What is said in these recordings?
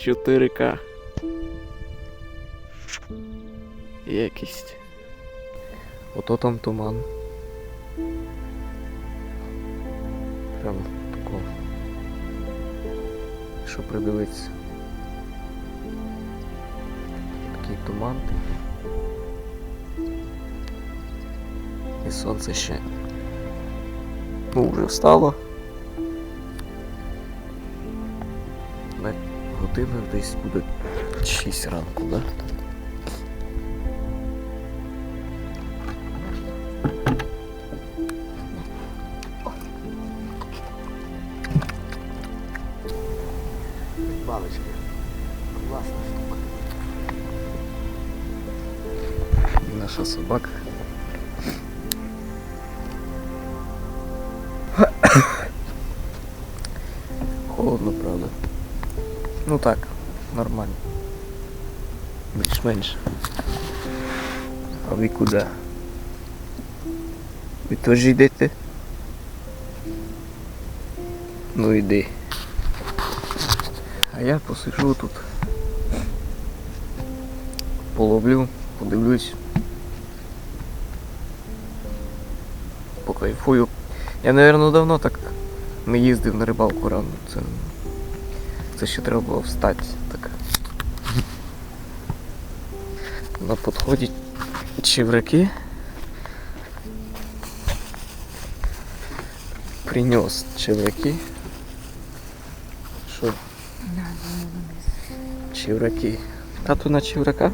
Чотири К. Якість. Ото там туман. Прям тако. Що придивитися. Такий туман. І сонце ще. Ну, вже встало. Година десь буде 6 ранку, да? Баночки. Класна штука. Наша собака. Ну так, нормально. Більш-менш. А ви куди? Ви теж йдете? Ну йди. А я посижу тут. Половлю, подивлюсь. Покайфую. Я, напевно, давно так не їздив на рибалку рано. Це, це ще треба було встати. Так. На підході чевраки. Принес чевраки. Що? Чевраки. А то на чеврака?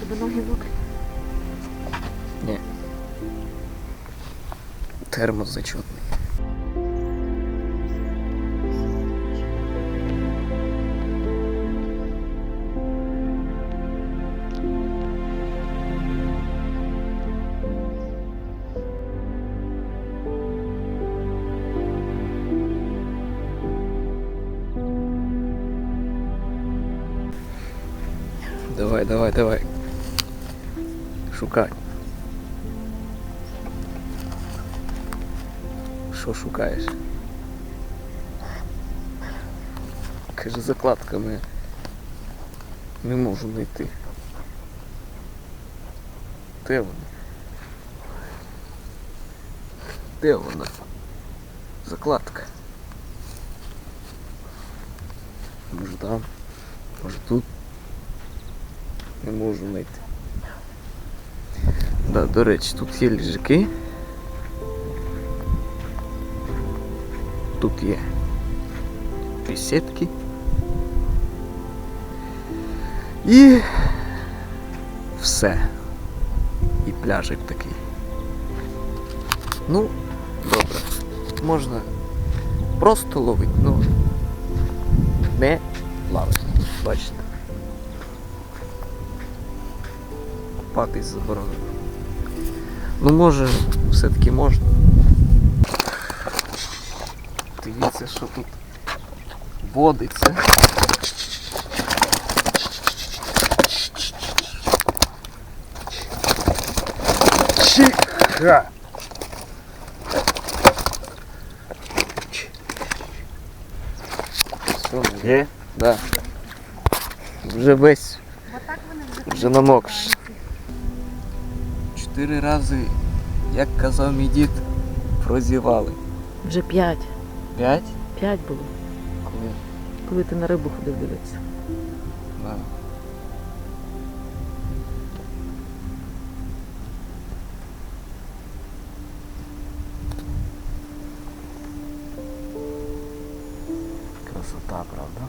Тебе ноги мокрі. Термос зачетний. Давай, давай, давай. Шукай. Що шукаєш? Каже, закладками не можу знайти. Де вона? Де вона? Закладка. Може там, може тут. Не можу знайти. Да, до речі, тут є ліжаки. Тут є беседки. І все. І пляжик такий. Ну, добре. Можна просто ловити, ну не плавати. Бачите. Купатись заборонено. Ну може, все-таки можна. Дивіться, що тут водиться. Чиха! Що, Є? Да. Вже весь, вже вже намокш. Чотири рази, як казав мій дід, прозівали. Вже п'ять. П'ять? П'ять було, Коли? коли ти на рибу ходив дивитися. Да. Красота, правда?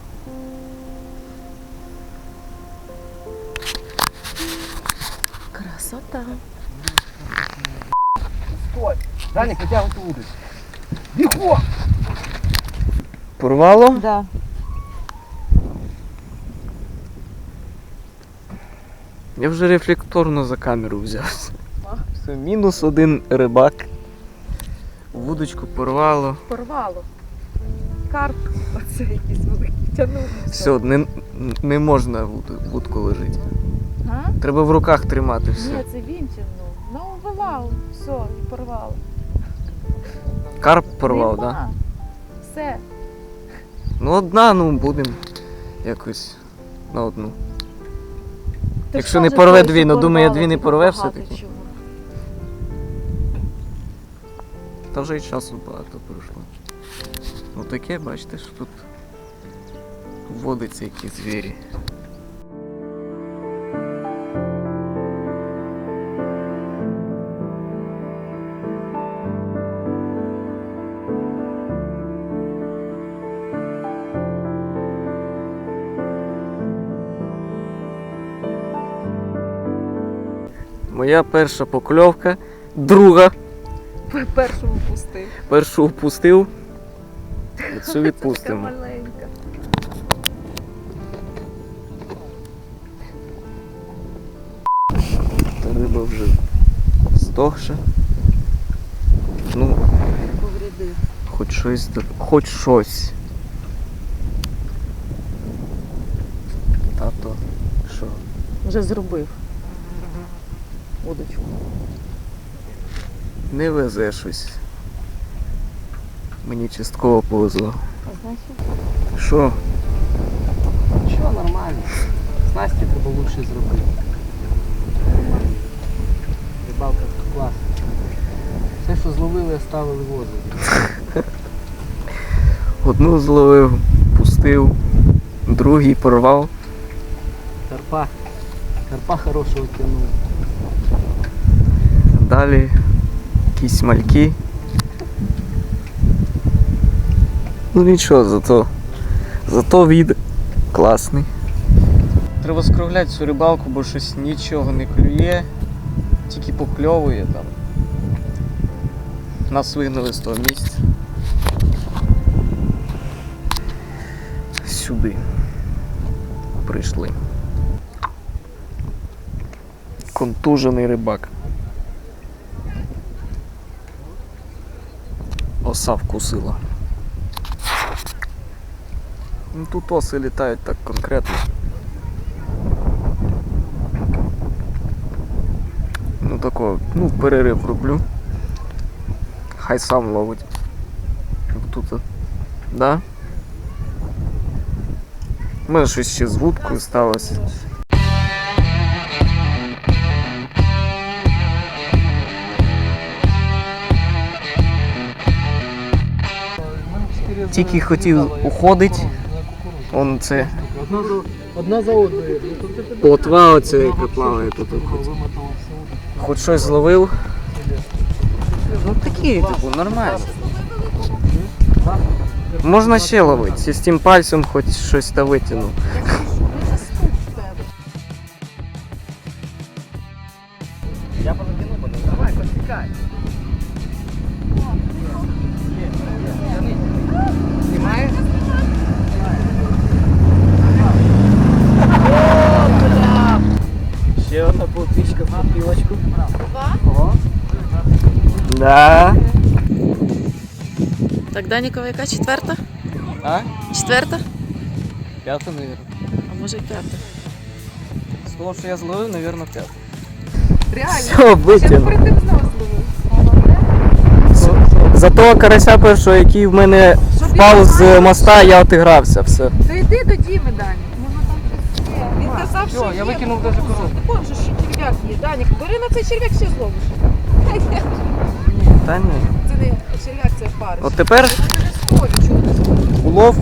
Красота. Стой! Даник, витягуй ту удочку. Бігом! Порвало? Да. Я вже рефлекторно за камеру взявся. Все, мінус один рибак. Вудочку порвало. Порвало. Карп, оце якийсь великий. Тянув. Все, не, не можна вуд- вудку ложити. А? Треба в руках тримати все. Ні, це він тягнув. Ну, вилав, все, і порвав. Карп порвав, так? Да? Все. Ну одна, ну будемо якось на одну. Ти Якщо не порве дві, ну, думаю, я дві не порве все-таки. Та вже і часу багато пройшло. Ну таке, бачите, що тут водиться якісь звірі. Моя перша покльовка, друга. Першому пустив. Першу впустив, цю відпустимо. маленька. Та риба вже здохша. Ну, хоч щось, хоч щось. Тато, що? Вже зробив. Удочку. Не везе щось. Мені частково повезло. Значить? Що? Що, нормально. Снасті треба лучше зробити. Рибалка клас. Все, що зловили, оставили в. Одну зловив, пустив, другий порвав. Карпа. Карпа хорошого тягнув. Далі якісь мальки. Ну нічого, зато. Зато від класний. Треба скругляти цю рибалку, бо щось нічого не клює, тільки покльовує там. Нас вигнали з того місця. Сюди. Прийшли. Контужений рибак. Оса вкусила. Ну, тут оси літають так конкретно. Ну такого, ну перерив роблю. Хай сам ловить. Тут, да? У мене щось ще з вудкою сталося. Тільки хотів уходить. Он це Одна за, одною. плотва оця, яка плаває тут. Хоч, хоч щось зловив. Ну такі, типу, нормально. Можна ще ловити. З тим пальцем хоч щось та витягнув. Да. Так, Данікова, яка четверта? А? Четверта? П'ята, мабуть. А може й п'ята. З того, що я зловив, мабуть, п'ята. Реально. Все, витягнув. тим знову зловив. За того карася першого, який в мене впав з моста, я отигрався. Все. То йди до Діми, Данік. Воно там щось є. Він казав, що Все, я є. викинув даже коробку. Вон же ще черв'як є. Данік, бери на цей черв'як ще зловиш. Та ні. Це не черв'як, це париш. От тепер улов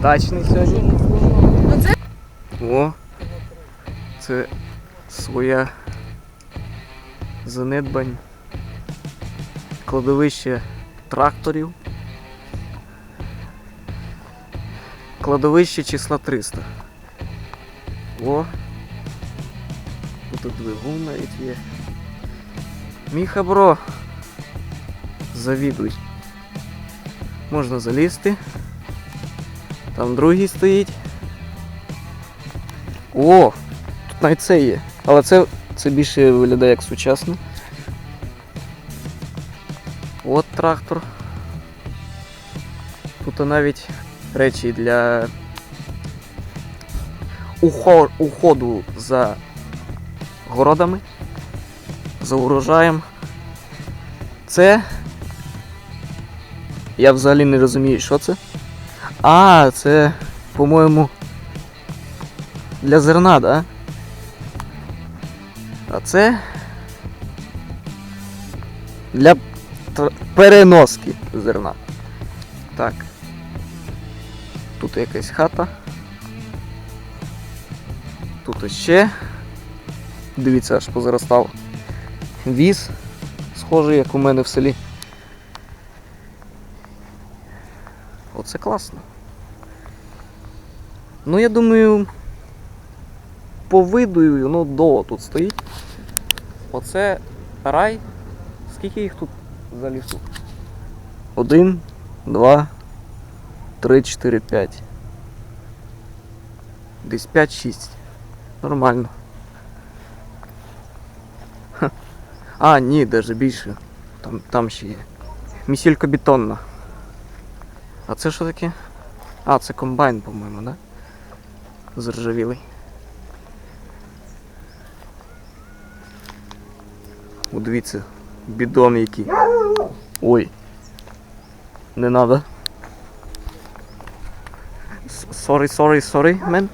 дачний сьогодні. Ну О, це своя занедбань. Кладовище тракторів. Кладовище числа 300. О. Тут двигун навіть є. Міха бро. Завідуй. Можна залізти. Там другий стоїть. О! Тут навіть це є. Але це, це більше виглядає як сучасно. От трактор. Тут навіть речі для уходу за городами, за урожаєм. Це. Я взагалі не розумію, що це. А, це, по-моєму, для зерна, да? А це для переноски зерна. Так. Тут якась хата. Тут ще. Дивіться, аж позаростав віз, схожий, як у мене в селі. Оце класно. Ну, я думаю, по виду, ну, до тут стоїть. Оце рай. Скільки їх тут за лісу? Один, два, три, чотири, п'ять. Десь п'ять-шість. Нормально. Ха. А, ні, навіть більше. Там, там ще є. Місілька бетонна. А це що таке? А, це комбайн, по-моєму, да? Заржавілий. О, дивіться, бідон який. Ой. Не надо. Sorry, sorry, sorry, man.